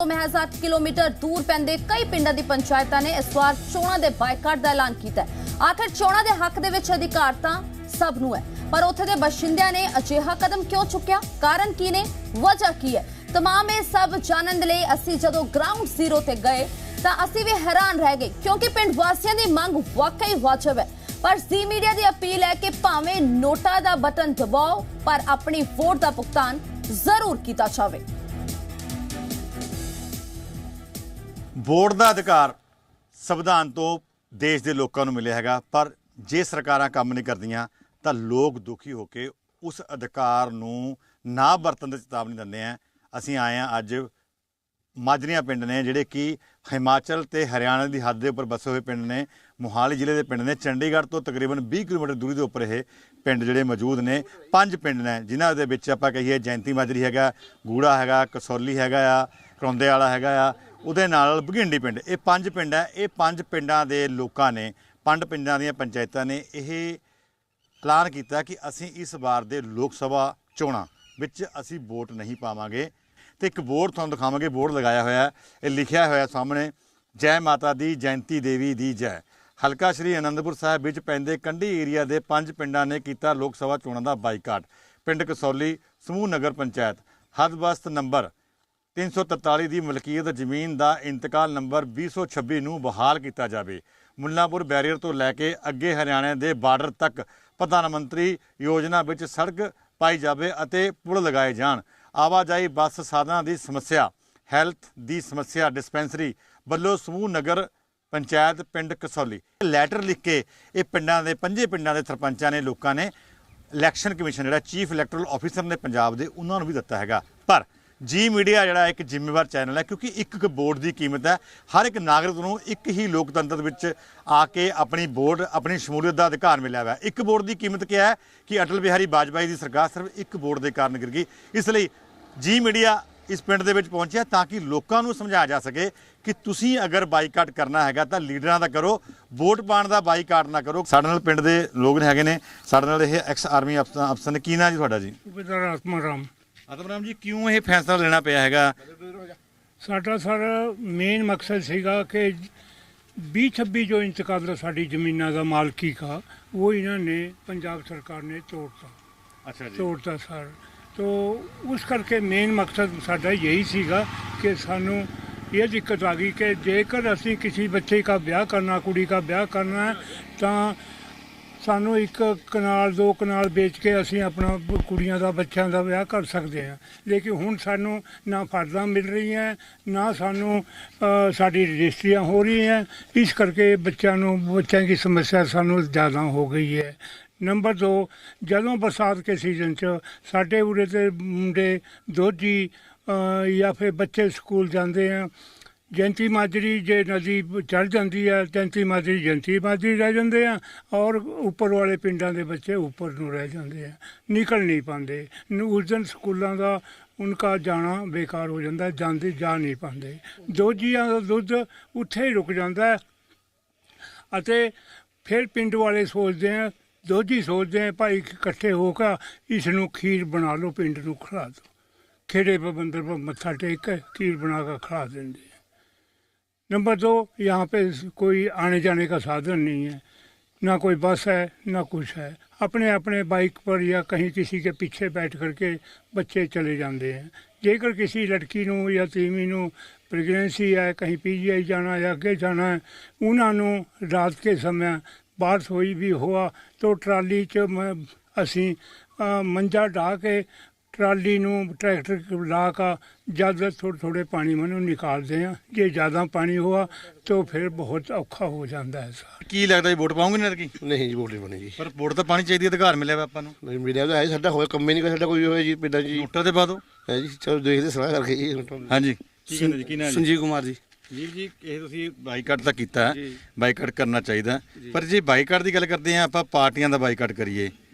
ਤੋਂ ਮਹਿਜ਼ 8 ਕਿਲੋਮੀਟਰ ਦੂਰ ਪੈਂਦੇ ਕਈ ਪਿੰਡਾਂ ਦੀ ਪੰਚਾਇਤਾਂ ਨੇ ਇਸ ਵਾਰ ਚੋਣਾਂ ਦੇ ਬਾਈਕਾਟ ਦਾ ਐਲਾਨ ਕੀਤਾ ਹੈ। ਆਖਰ ਚੋਣਾਂ ਦੇ ਹੱਕ ਦੇ ਵਿੱਚ ਅਧਿਕਾਰ ਤਾਂ ਸਭ ਨੂੰ ਹੈ, ਪਰ ਉੱਥੇ ਦੇ ਬਸ਼ਿੰਦਿਆਂ ਨੇ ਅਜਿਹਾ ਕਦਮ ਕਿਉਂ ਚੁੱਕਿਆ? ਕਾਰਨ ਕੀ ਨੇ? ਵਜ੍ਹਾ ਕੀ ਹੈ? ਤਮਾਮ ਇਹ ਸਭ ਜਾਣਨ ਦੇ ਲਈ ਅਸੀਂ ਜਦੋਂ ਗਰਾਊਂਡ ਜ਼ੀਰੋ ਤੇ ਗਏ, ਤਾਂ ਅਸੀਂ ਵੀ ਹੈਰਾਨ ਰਹਿ ਗਏ, ਕਿਉਂਕਿ ਪਿੰਡ ਵਾਸੀਆਂ ਦੀ ਮੰਗ ਵਾਕਈ ਵਾਜਬ ਹੈ। ਪਰ ਜ਼ੀ ਮੀਡੀਆ ਦੀ ਅਪੀਲ ਹੈ ਕਿ ਭਾਵੇਂ ਨੋਟਾ ਦਾ ਬਟਨ ਦਬਾਓ, ਪਰ ਆਪਣੀ ਵੋਟ ਦਾ ਭੁਗਤਾਨ ਜ਼ਰੂਰ ਕੀਤਾ ਜਾਵੇ। ਵੋਟ ਦਾ ਅਧਿਕਾਰ ਸੰਵਿਧਾਨ ਤੋਂ ਦੇਸ਼ ਦੇ ਲੋਕਾਂ ਨੂੰ ਮਿਲਿਆ ਹੈਗਾ, ਪਰ ਜੇ ਸਰਕਾਰਾਂ ਕੰਮ ਨਹੀਂ ਕਰਦੀਆਂ, ਤਾਂ ਲੋਕ ਦੁਖੀ ਹੋ ਕੇ ਉਸ ਅਧਿਕਾਰ ਨੂੰ ਨਾ ਵਰਤਣ ਦੀ ਚੇਤਾਵਨੀ ਦਿੰਦੇ ਆ। ਅਸੀਂ ਆਏ ਆ ਅੱਜ ਮਾਜਰੀਆਂ ਪਿੰਡ ਨੇ, ਜਿਹੜੇ ਕਿ ਹਿਮਾਚਲ ਤੇ ਹਰਿਆਣਾ ਦੀ ਹੱਦ ਦੇ ਉੱਪਰ ਬਸੇ ਹੋਏ ਪਿੰਡ ਨੇ, ਮੋਹਾਲੀ ਜ਼ਿਲ੍ਹੇ ਦੇ ਪਿੰਡ ਨੇ, ਚੰਡੀਗੜ੍ਹ ਤੋਂ ਤਕਰੀਬਨ 20 ਕਿਲੋਮੀਟਰ ਦੂਰੀ ਦੇ ਉੱਪਰ ਇਹ ਪਿੰਡ ਜਿਹੜੇ ਮੌਜੂਦ ਨੇ, ਪੰਜ ਪਿੰਡ ਨੇ, ਜਿਨ੍ਹਾਂ ਦੇ ਵਿੱਚ ਆਪਾਂ ਕਹੀਏ ਜੈਂਤੀ ਮਾਜਰੀ ਹੈਗਾ, ਗੂੜਾ ਹੈਗਾ, ਕਸੌਲੀ ਹੈਗਾ ਆ ਕਰੌਂਦੇ ਵਾਲਾ ਹੈਗਾ ਆ ਉਹਦੇ ਨਾਲ ਬਘਿੰਡੀ ਪਿੰਡ, ਇਹ ਪੰਜ ਪਿੰਡ ਹੈ ਇਹ ਪੰਜ ਪਿੰਡਾਂ ਦੇ ਲੋਕਾਂ ਨੇ, ਪੰਜ ਪਿੰਡਾਂ ਦੀਆਂ ਪੰਚਾਇਤਾਂ ਨੇ ਇਹ ਐਲਾਨ ਕੀਤਾ ਕਿ ਅਸੀਂ ਇਸ ਵਾਰ ਦੇ ਲੋਕ ਸਭਾ ਚੋਣਾਂ ਵਿੱਚ ਅਸੀਂ ਵੋਟ ਨਹੀਂ ਪਾਵਾਂਗੇ। ਤੇ ਇੱਕ ਬੋਰਡ ਤੁਹਾਨੂੰ ਦਿਖਾਵਾਂਗੇ, ਬੋਰਡ ਲਗਾਇਆ ਹੋਇਆ ਹੈ ਇਹ ਲਿਖਿਆ ਹੋਇਆ ਸਾਹਮਣੇ, ਜੈ ਮਾਤਾ ਦੀ ਜੈੰਤੀ ਦੇਵੀ ਦੀ ਜੈ। ਹਲਕਾ ਸ਼੍ਰੀ ਅਨੰਦਪੁਰ ਸਾਹਿਬ ਵਿੱਚ ਪੈਂਦੇ ਕੰਢੀ ਏਰੀਆ ਦੇ ਪੰਜ ਪਿੰਡਾਂ ਨੇ ਕੀਤਾ ਲੋਕ ਸਭਾ ਚੋਣਾਂ ਦਾ ਬਾਈਕਾਟ। ਪਿੰਡ ਕਸੌਲੀ, ਸਮੂਹ ਨਗਰ ਪੰਚਾਇਤ, ਹਦਬਸਤ ਨੰਬਰ 343 ਦੀ ਮਲਕੀਅਤ ਜ਼ਮੀਨ ਦਾ ਇੰਤਕਾਲ ਨੰਬਰ 226 ਨੂੰ ਬਹਾਲ ਕੀਤਾ ਜਾਵੇ। ਮੁੱਲਾਪੁਰ ਬੈਰੀਅਰ ਤੋਂ ਲੈ ਕੇ ਅੱਗੇ ਹਰਿਆਣਾ ਦੇ ਬਾਰਡਰ ਤੱਕ ਪ੍ਰਧਾਨ ਮੰਤਰੀ ਯੋਜਨਾ ਵਿੱਚ ਸੜਕ ਪਾਈ ਜਾਵੇ ਅਤੇ ਪੁਲ ਲਗਾਏ ਜਾਣ। ਆਵਾਜਾਈ ਬੱਸ ਸਾਧਨਾਂ ਦੀ ਸਮੱਸਿਆ, ਹੈਲਥ ਦੀ ਸਮੱਸਿਆ ਡਿਸਪੈਂਸਰੀ ਵੱਲੋਂ ਸਮੂਹ ਨਗਰ ਪੰਚਾਇਤ ਪਿੰਡ ਕਸੌਲੀ। ਲੈਟਰ ਲਿਖ ਕੇ ਇਹ ਪਿੰਡਾਂ ਦੇ ਪੰਜੇ ਪਿੰਡਾਂ ਦੇ ਸਰਪੰਚਾਂ ਨੇ ਲੋਕਾਂ ਨੇ ਇਲੈਕਸ਼ਨ ਕਮਿਸ਼ਨ, ਜਿਹੜਾ ਚੀਫ ਇਲੈਕਟਰਲ ਆਫੀਸਰ ਨੇ ਪੰਜਾਬ ਦੇ, ਉਹਨਾਂ ਨੂੰ ਵੀ ਦਿੱਤਾ ਹੈਗਾ। ਪਰ ਜੀ ਮੀਡੀਆ ਜਿਹੜਾ ਇੱਕ ਜ਼ਿੰਮੇਵਾਰ ਚੈਨਲ ਹੈ, ਕਿਉਂਕਿ ਇੱਕ ਇੱਕ ਵੋਟ ਦੀ ਕੀਮਤ ਹੈ। ਹਰ ਇੱਕ ਨਾਗਰਿਕ ਨੂੰ ਇੱਕ ਹੀ ਲੋਕਤੰਤਰ ਵਿੱਚ ਆ ਕੇ ਆਪਣੀ ਵੋਟ ਆਪਣੀ ਸ਼ਮੂਲੀਅਤ ਦਾ ਅਧਿਕਾਰ ਮਿਲਿਆ ਹੋਇਆ ਇੱਕ ਵੋਟ ਦੀ ਕੀਮਤ ਕੀ ਹੈ ਕਿ ਅਟਲ ਬਿਹਾਰੀ ਵਾਜਪਾਈ ਦੀ ਸਰਕਾਰ ਸਿਰਫ ਇੱਕ ਵੋਟ ਦੇ ਕਾਰਨ ਗਿਰ ਗਈ। ਇਸ ਲਈ ਜੀ ਮੀਡੀਆ ਇਸ ਪਿੰਡ ਦੇ ਵਿੱਚ ਪਹੁੰਚਿਆ ਤਾਂ ਕਿ ਲੋਕਾਂ ਨੂੰ ਸਮਝਾਇਆ ਜਾ ਸਕੇ ਕਿ ਤੁਸੀਂ ਅਗਰ ਬਾਈਕਾਟ ਕਰਨਾ ਹੈਗਾ ਤਾਂ ਲੀਡਰਾਂ ਦਾ ਕਰੋ, ਵੋਟ ਪਾਉਣ ਦਾ ਬਾਈਕਾਟ ਨਾ ਕਰੋ। ਸਾਡੇ ਨਾਲ ਪਿੰਡ ਦੇ ਲੋਕ ਹੈਗੇ ਨੇ। ਸਾਡੇ ਨਾਲ ਇਹ ਐਕਸ ਆਰਮੀ ਅਫਸਰ ਅਫਸਰ ਨੇ। ਕੀ ਨਾਂ ਜੀ ਤੁਹਾਡਾ ਜੀ? ਰਾਮ। ਆਤਮਰਾਮ ਜੀ ਕਿਉਂ ਇਹ ਫੈਸਲਾ ਲੈਣਾ ਪਿਆ ਹੈਗਾ? ਸਾਡਾ ਸਰ ਮੇਨ ਮਕਸਦ ਸੀਗਾ ਕਿ 2026 ਜੋ ਇੰਤਕਾਬ ਦਾ ਸਾਡੀ ਜ਼ਮੀਨਾਂ ਦਾ ਮਾਲਕੀ ਦਾ ਉਹ ਇਹਨਾਂ ਨੇ ਪੰਜਾਬ ਸਰਕਾਰ ਨੇ ਤੋੜਤਾ। ਅੱਛਾ ਜੀ। ਤੋੜਤਾ ਸਰ। ਤੋ ਉਸ ਕਰਕੇ ਮੇਨ ਮਕਸਦ ਸਾਡਾ ਇਹੀ ਸੀਗਾ ਕਿ ਸਾਨੂੰ ਇਹ ਦਿੱਕਤ ਆ ਗਈ ਕਿ ਜੇਕਰ ਅਸੀਂ ਕਿਸੇ ਬੱਚੇ ਦਾ ਵਿਆਹ ਕਰਨਾ ਕੁੜੀ ਦਾ ਵਿਆਹ ਕਰਨਾ ਤਾਂ ਸਾਨੂੰ ਇੱਕ ਕਨਾਲ, ਦੋ ਕਨਾਲ ਵੇਚ ਕੇ ਅਸੀਂ ਆਪਣਾ ਕੁੜੀਆਂ ਦਾ, ਬੱਚਿਆਂ ਦਾ ਵਿਆਹ ਕਰ ਸਕਦੇ ਹਾਂ। ਲੇਕਿਨ ਹੁਣ ਸਾਨੂੰ ਨਾ ਫਰਦਾਂ ਮਿਲ ਰਹੀਆਂ, ਨਾ ਸਾਨੂੰ ਸਾਡੀ ਰਜਿਸਟਰੀਆਂ ਹੋ ਰਹੀਆਂ। ਇਸ ਕਰਕੇ ਬੱਚਿਆਂ ਨੂੰ, ਬੱਚਿਆਂ ਦੀ ਸਮੱਸਿਆ ਸਾਨੂੰ ਜ਼ਿਆਦਾ ਹੋ ਗਈ ਹੈ। ਨੰਬਰ 2 ਜਦੋਂ ਬਰਸਾਤ ਕੇ ਸੀਜ਼ਨ 'ਚ ਸਾਡੇ ਉਰੇ ਤੇ ਮੁੰਡੇ, ਦੋਜੀ ਜਾਂ ਫਿਰ ਬੱਚੇ ਸਕੂਲ ਜਾਂਦੇ ਆ ਜੈਂਤੀ ਮਾਜਰੀ ਜੇ ਨਦੀ ਚੜ ਜਾਂਦੀ ਹੈ ਜੈਂਤੀ ਮਾਜਰੀ ਜੈਂਤੀ ਮਾਜਰੀ ਰਹਿ ਜਾਂਦੇ ਆ ਔਰ ਉੱਪਰ ਵਾਲੇ ਪਿੰਡਾਂ ਦੇ ਬੱਚੇ ਉੱਪਰ ਨੂੰ ਰਹਿ ਜਾਂਦੇ ਆ, ਨਿਕਲ ਨਹੀਂ ਪਾਉਂਦੇ। ਉਸ ਦਿਨ ਸਕੂਲਾਂ ਦਾ ਉਨ੍ਹਾਂ ਜਾਣਾ ਬੇਕਾਰ ਹੋ ਜਾਂਦਾ, ਜਾਂਦੇ ਜਾ ਨਹੀਂ ਪਾਉਂਦੇ। ਦੋ ਜੀਆਂ ਦਾ ਦੁੱਧ ਉੱਥੇ ਹੀ ਰੁਕ ਜਾਂਦਾ ਅਤੇ ਫਿਰ ਪਿੰਡ ਵਾਲੇ ਸੋਚਦੇ ਆ, ਦੋਜੀ ਸੋਚਦੇ ਆ, ਭਾਈ ਇਕੱਠੇ ਹੋ ਕੇ ਇਸ ਨੂੰ ਖੀਰ ਬਣਾ ਲਓ, ਪਿੰਡ ਨੂੰ ਖਿਲਾ ਦਿਓ। ਖੇੜੇ ਬੰਦਰ ਪਰ ਮੱਥਾ ਟੇਕ ਕੇ ਖੀਰ ਬਣਾ ਕੇ ਖਿਲਾ ਦਿੰਦੇ। नंबर दो यहाँ पे कोई आने जाने का साधन नहीं है ना कोई बस है ना कुछ है अपने अपने बाइक पर या कहीं किसी के पीछे बैठ करके बच्चे चले जाते हैं जेकर किसी लड़की ਨੂੰ ਜਾਂ ਤੀਵੀਂ ਨੂੰ ਪ੍ਰੈਗਨੈਂਸੀ ਹੈ ਕਹੀਂ ਪੀਜੀਆਈ ਜਾਣਾ ਜਾਂ ਅੱਗੇ ਜਾਣਾ ਹੈ ਉਹਨਾਂ ਨੂੰ ਰਾਤ ਕੇ ਸਮੇਂ ਬਾਰਿਸ਼ ਹੋਈ ਵੀ ਹੋਆ ਤਾਂ ਟਰਾਲੀ 'ਚ ਮ- ਅਸੀਂ ਅ, ਮੰਜਾ ਢਾ ਕੇ ਟਰਾਲੀ ਨੂੰ ਟਰੈਕਟਰ ਲਾ ਕੇ ਜਦ ਥੋੜੇ ਥੋੜੇ ਪਾਣੀ ਮਨੂੰ ਨਿਕਾਲਦੇ ਆ ਜੇ ਜ਼ਿਆਦਾ ਪਾਣੀ ਹੋਆ ਤਾਂ ਫਿਰ ਬਹੁਤ ਔਖਾ ਹੋ ਜਾਂਦਾ ਹੈ ਸਰ। ਕੀ ਲੱਗਦਾ ਜੀ ਵੋਟ ਪਾਉਂਗੇ ਨਾ ਕੀ ਨਹੀਂ ਜੀ ਵੋਟ ਨਹੀਂ ਬਣੀ ਜੀ। ਪਰ ਵੋਟ ਤਾਂ ਪਾਣੀ ਚਾਹੀਦੀ ਅਧਿਕਾਰ ਮਿਲਿਆ ਵਾ ਆਪਾਂ ਨੂੰ। ਨਹੀਂ ਮੀਡੀਆ ਤਾਂ ਹੈ ਸਾਡਾ ਹੋਇਆ ਕੰਮ ਹੀ ਨਹੀਂ ਕਰ ਸਾਡਾ ਕੋਈ ਹੋਇਆ ਜੀ ਪਿੰਡਾਂ ਜੀ। ਵੋਟਾਂ ਤੇ ਪਾ ਦਿਓ ਹੈ ਜੀ ਚਲੋ ਦੇਖਦੇ ਸਲਾਹ ਕਰਕੇ ਜੀ। ਹਾਂਜੀ। ਕੀ ਕਹਿੰਦੇ ਜੀ ਕੀ ਨਾਂ ਜੀ? ਸੰਜੀਵ ਕੁਮਾਰ ਜੀ। ਵੀਰ ਜੀ ਇਹ ਤੁਸੀਂ ਬਾਈਕਾਟ ਤਾਂ ਕੀਤਾ ਹੈ ਜੀ। ਬਾਈਕਾਟ ਕਰਨਾ ਚਾਹੀਦਾ। ਪਰ ਜੇ ਬਾਈਕਾਟ ਦੀ ਗੱਲ ਕਰਦੇ ਆ ਆਪਾਂ ਪਾਰਟੀਆਂ ਦਾ ਬਾਈਕਾਟ ਕਰੀਏ। ਜੀ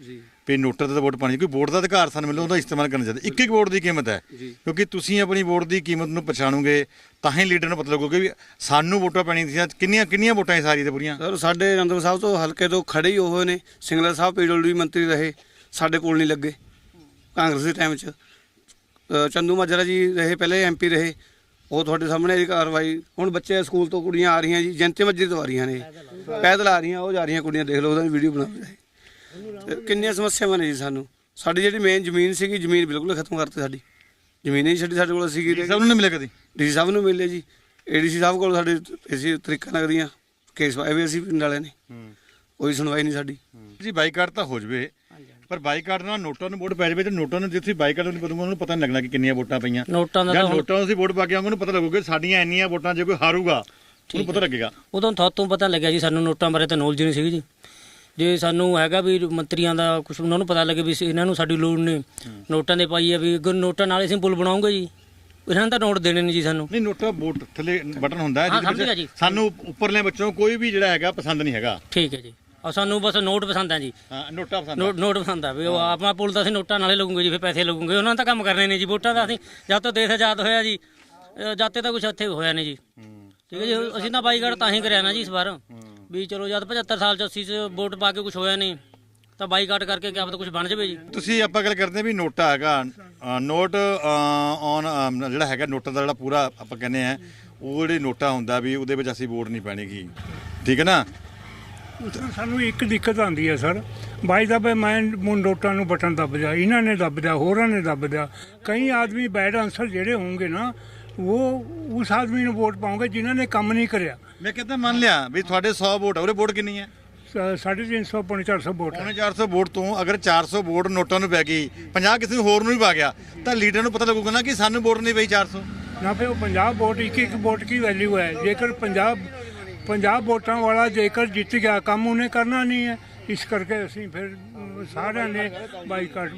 ਵੀ ਨੋਟਾਂ ਤੇ ਵੋਟ ਪਾਣੀ ਕੋਈ ਵੋਟ ਦਾ ਅਧਿਕਾਰ ਸਾਨੂੰ ਮਿਲੋ ਉਹਦਾ ਇਸਤੇਮਾਲ ਕਰਨਾ ਚਾਹੀਦਾ। ਇੱਕ ਇੱਕ ਵੋਟ ਦੀ ਕੀਮਤ ਹੈ। ਕਿਉਂਕਿ ਤੁਸੀਂ ਆਪਣੀ ਵੋਟ ਦੀ ਕੀਮਤ ਨੂੰ ਪਛਾਣੋਗੇ ਤਾਂ ਹੀ ਲੀਡਰ ਨੂੰ ਪਤਾ ਲੱਗੂਗਾ ਵੀ ਸਾਨੂੰ ਵੋਟਾਂ ਪੈਣੀਆਂ ਸੀ ਕਿੰਨੀਆਂ ਕਿੰਨੀਆਂ ਵੋਟਾਂ ਸੀ ਸਾਰੀ ਤੇ ਪੂਰੀਆਂ? ਸਰ ਸਾਡੇ ਅਨੰਦਪੁਰ ਸਾਹਿਬ ਤੋਂ ਹਲਕੇ ਤੋਂ ਖੜੇ ਹੀ ਉਹ ਹੋਏ ਨੇ। ਸਿੰਗਲਾ ਸਾਹਿਬ ਪੀਡਬਲਯੂ ਮੰਤਰੀ ਰਹੇ ਸਾਡੇ ਕੋਲ ਨਹੀਂ ਲੱਗੇ। ਕਾਂਗਰਸ ਦੇ ਟਾਈਮ 'ਚ। ਚੰਦੂ ਮਾਜਰਾ ਜੀ ਰਹੇ ਪਹਿਲੇ ਐਮਪੀ ਰਹੇ। ਉਹ ਤੁਹਾਡੇ ਸਾਹਮਣੇ ਦੀ ਕਾਰਵਾਈ ਹੁਣ ਬੱਚੇ ਸਕੂਲ ਤੋਂ ਕੁੜੀਆਂ ਆ ਰਹੀਆਂ ਜੀ ਜਨਤੇ ਮੱਜੀ ਤੋਂ ਆ ਰਹੀਆਂ ਨੇ। ਪੈਦਲ ਆ ਰਹੀਆਂ ਉਹ ਜਾ ਰਹੀਆਂ ਕੁੜੀਆਂ ਦੇਖ ਲਓ ਉਹਦਾ ਵੀਡੀਓ ਬਣਾਓ ਤੇ ਕਿੰਨੀਆਂ ਸਮੱਸਿਆਵਾਂ ਨੇ ਜੀ ਸਾਨੂੰ? ਸਾਡੀ ਜਿਹੜੀ ਮੇਨ ਜ਼ਮੀਨ ਸੀਗੀ ਜ਼ਮੀਨ ਬਿਲਕੁਲ ਖਤਮ ਕਰਤੀ ਸਾਡੀ। ਜ਼ਮੀਨ ਹੀ ਨਹੀਂ ਛੱਡੀ ਸਾਡੇ ਕੋਲ ਸੀਗੀ ਸਭ ਨੂੰ ਨਹੀਂ ਮਿਲੇ ਕਦੀ? ਡੀਸੀ ਸਾਹਿਬ ਨੂੰ ਮਿਲੇ ਜੀ। ਏਡੀਸੀ ਸਾਹਿਬ ਕੋਲ ਸਾਡੇ ਅਸੀਂ ਤਰੀਕਾ ਨਗਰੀਆਂ ਕੇਸ ਪਾਏ ਵੀ ਅਸੀਂ ਪਿੰਡ ਵਾਲਿਆਂ ਨੇ। ਕੋਈ ਸੁਣਵਾਈ ਨਹੀਂ ਸਾਡੀ। ਜੀ ਬਾਈਕਾਟ ਤਾਂ ਹੋ ਜਵੇ ਪਰ ਬਾਈਕਾਟ ਨਾਲ ਨੋਟਾਂ ਨੂੰ ਵੋਟ ਪੈ ਜਾਵੇ ਤੇ ਨੋਟਾਂ ਨੂੰ ਜਿੱਥੇ ਬਾਈਕਾਟ ਨੂੰ ਪਤਾ ਉਹਨੂੰ ਪਤਾ ਨਹੀਂ ਲੱਗਣਾ ਕਿ ਕਿੰਨੀਆਂ ਵੋਟਾਂ ਪਈਆਂ। ਨੋਟਾਂ ਦਾ ਜਾਂ ਤਾਂ ਨੋਟਾਂ ਨੂੰ ਅਸੀਂ ਵੋਟ ਪਾ ਕੇ ਉਹਨੂੰ ਪਤਾ ਲੱਗੂਗਾ ਸਾਡੀਆਂ ਇੰਨੀਆਂ ਵੋਟਾਂ ਜੇ ਕੋਈ ਹਾਰੂਗਾ ਉਹਨੂੰ ਪਤਾ ਲੱਗੇਗਾ। ਉਦੋਂ ਥੋਤੋਂ ਪਤਾ ਲੱਗਿਆ ਜੀ ਸਾਨੂੰ ਨੋਟਾਂ ਬਾਰੇ ਤਾਂ ਨੌਲੇਜ ਨਹੀਂ ਸੀਗੀ ਜੀ। ਜੇ ਸਾਨੂੰ ਹੈਗਾ ਵੀ ਮੰਤਰੀਆਂ ਦਾ ਕੁਝ ਉਹਨਾਂ ਨੂੰ ਪਤਾ ਲੱਗੇ ਵੀ ਇਹਨਾਂ ਨੂੰ ਸਾਡੀ ਲੋੜ ਨਹੀਂ ਨੋਟਾਂ ਦੇ ਪਾਈ ਆ ਵੀ ਅਗਰ ਨੋਟਾਂ ਨਾਲ ਅਸੀਂ ਪੁਲ ਬਣਾਉਂਗੇ ਜੀ। ਇਹਨਾਂ ਨੇ ਤਾਂ ਨੋਟ ਦੇਣੇ ਨਹੀਂ ਜੀ ਸਾਨੂੰ। ਨਹੀਂ ਨੋਟਾ ਵੋਟ ਥੱਲੇ ਬਟਨ ਹੁੰਦਾ ਹੈ ਜਿਹਦੇ ਵਿੱਚ। ਸਾਨੂੰ ਉੱਪਰਲੇ ਬੱਚੋਂ ਕੋਈ ਵੀ ਜਿਹੜਾ ਹੈਗਾ ਪਸੰਦ ਨਹੀਂ ਹੈਗਾ। ਠੀਕ ਹੈ ਜੀ। ਔਰ ਸਾਨੂੰ ਬਸ ਨੋਟ ਪਸੰਦ ਆ ਜੀ। ਹਾਂ ਨੋਟਾ ਪਸੰਦ ਨੋਟ ਨੋਟ ਪਸੰਦ ਆ ਵੀ ਉਹ ਆਪਾਂ ਪੁਲ ਤਾਂ ਅਸੀਂ ਨੋਟਾਂ ਨਾਲੇ ਲੱਗੂਗੇ ਜੀ ਫਿਰ ਪੈਸੇ ਲੱਗੂਗੇ ਉਹਨਾਂ ਨੇ ਤਾਂ ਕੰਮ ਕਰਨੇ ਨੇ ਜੀ ਵੋਟਾਂ ਦਾ ਅਸੀਂ ਜਦ ਤੋਂ ਦੇਸ਼ ਆਜ਼ਾਦ ਹੋਇਆ ਜੀ। ਜਦ ਤੇ ਤਾਂ ਕੁਝ ਇੱਥੇ ਹੋਇਆ ਨਹੀਂ ਜੀ। ਠੀਕ ਹੈ ਜੀ ਅਸੀਂ ਤਾਂ ਬਾਈਕਾਟ ਤਾਂ ਹੀ ਕਰਿਆ ਨਾ ਜੀ ਇਸ ਵਾਰ। ਵੀ ਚਲੋ ਜਦ 75 ਸਾਲ ਚ 80 ਚ ਵੋਟ ਪਾ ਕੇ ਕੁਝ ਹੋਇਆ ਨਹੀਂ ਤਾਂ ਬਾਈਕਾਟ ਕਰਕੇ ਕਿਆ ਪਤਾ ਕੁਝ ਬਣ ਜਾਵੇ ਜੀ। ਤੁਸੀਂ ਆਪਾਂ ਗੱਲ ਕਰਦੇ ਵੀ ਨੋਟਾ ਹੈਗਾ। ਅ, ਨੋਟ ਔਨ ਜਿਹੜਾ ਹੈਗਾ ਨੋਟਾਂ ਦਾ ਜਿਹੜਾ ਪੂਰਾ ਆਪਾਂ ਕਹਿੰਦੇ ਆ ਉਹ ਜਿਹੜੇ ਨੋਟਾ ਹੁੰਦਾ ਵੀ ਉਹਦੇ ਵਿੱਚ ਅਸੀਂ ਵੋਟ ਨਹੀਂ ਪੈਣੀਗੀ। ਠੀਕ ਹੈ ਨਾ? ਉਸ ਨਾਲ ਸਾਨੂੰ ਇੱਕ ਦਿੱਕਤ ਆਉਂਦੀ ਹੈ ਸਰ। ਬਾਈ ਦਾ ਮੈਂ ਮੁੰ ਨੋਟਾਂ ਨੂੰ ਬਟਨ ਦੱਬ ਦਿਆ ਇਹਨਾਂ ਨੇ ਦੱਬ ਦਿਆ ਹੋਰਾਂ ਨੇ ਦੱਬ ਦਿਆ। ਕਈ ਆਦਮੀ ਬੈਡ ਆਨਸਰ ਜਿਹੜੇ ਹੋਣਗੇ ਨਾ ਉਹ ਉਸ ਆਦਮੀ ਨੂੰ ਵੋਟ ਪਾਉਂਗੇ ਜਿਨ੍ਹਾਂ ਨੇ ਕੰਮ ਨਹੀਂ ਕਰਿਆ। ਮੈਂ ਕਹਿੰਦਾ ਮੰਨ ਲਿਆ ਵੀ ਤੁਹਾਡੇ 100 ਵੋਟ ਆ ਉਹਦੇ ਵੋਟ ਕਿੰਨੀ ਹੈ? ਸ- ਸਾਢੇ ਤਿੰਨ ਸੌ ਪੌਣੇ ਚਾਰ ਸੌ ਵੋਟ ਹੈ। ਪੌਣੇ 400 ਵੋਟ ਤੋਂ ਅਗਰ 400 ਵੋਟ ਨੋਟਾਂ ਨੂੰ ਪੈ ਗਈ 50 ਕਿਸੇ ਹੋਰ ਨੂੰ ਵੀ ਪਾ ਗਿਆ ਤਾਂ ਲੀਡਰ ਨੂੰ ਪਤਾ ਲੱਗੂਗਾ ਨਾ ਕਿ ਸਾਨੂੰ ਵੋਟ ਨਹੀਂ ਪਈ 400 ਨਾ ਫਿਰ ਉਹ 50 ਵੋਟ ਇੱਕ ਇੱਕ ਵੋਟ ਕੀ ਵੈਲਿਊ ਹੈ? ਜੇਕਰ 50 50 ਵੋਟਾਂ ਵਾਲਾ ਜੇਕਰ ਜਿੱਤ ਗਿਆ ਕੰਮ ਉਹਨੇ ਕਰਨਾ ਨਹੀਂ ਹੈ। ਇਸ ਕਰਕੇ ਅਸੀਂ ਫਿਰ ਸਾਰਿਆਂ ਨੇ ਬਾਈਕਾਟ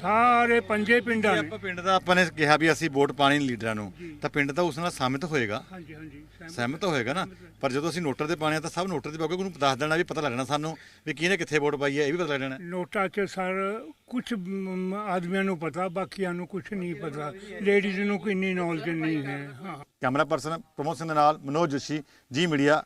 ਸਾਰੇ ਪੰਜੇ ਪਿੰਡਾਂ ਨੇ। ਆਪਾਂ ਪਿੰਡ ਦਾ ਆਪਾਂ ਨੇ ਕਿਹਾ ਵੀ ਅਸੀਂ ਵੋਟ ਪਾਣੀ ਲੀਡਰਾਂ ਨੂੰ ਤਾਂ ਪਿੰਡ ਤਾਂ ਉਸ ਨਾਲ ਸਹਿਮਤ ਹੋਏਗਾ। ਹਾਂਜੀ ਹਾਂਜੀ ਸਹਿਮਤ। ਹੋਏਗਾ। ਨਾ। ਪਰ ਜਦੋਂ ਅਸੀਂ ਨੋਟਰ ਤੇ ਪਾਣੇ ਤਾਂ ਸਭ ਨੋਟਰ ਤੇ ਪਾਓਗੇ ਉਹਨੂੰ ਦੱਸ ਦੇਣਾ ਵੀ ਪਤਾ ਲੱਗਣਾ ਸਾਨੂੰ ਵੀ ਕਿਹਨੇ ਕਿੱਥੇ ਵੋਟ ਪਾਈ ਹੈ ਇਹ ਵੀ ਪਤਾ ਲੱਗਣਾ। ਨੋਟਾਂ 'ਚ ਸਰ ਕੁਝ ਆਦਮੀਆਂ ਨੂੰ ਪਤਾ ਬਾਕੀਆਂ ਨੂੰ ਕੁਝ ਨਹੀਂ ਪਤਾ। ਲੇਡੀਜ਼ ਨੂੰ ਕਿੰਨੀ ਨੌਲੇਜ ਨਹੀਂ ਹੈ ਹਾਂ। ਕੈਮਰਾ ਪਰਸਨ ਪ੍ਰਮੋਸ਼ਨ ਦੇ ਨਾਲ ਮਨੋਜ ਜੋਸ਼ੀ ਜੀ ਮੀਡੀਆ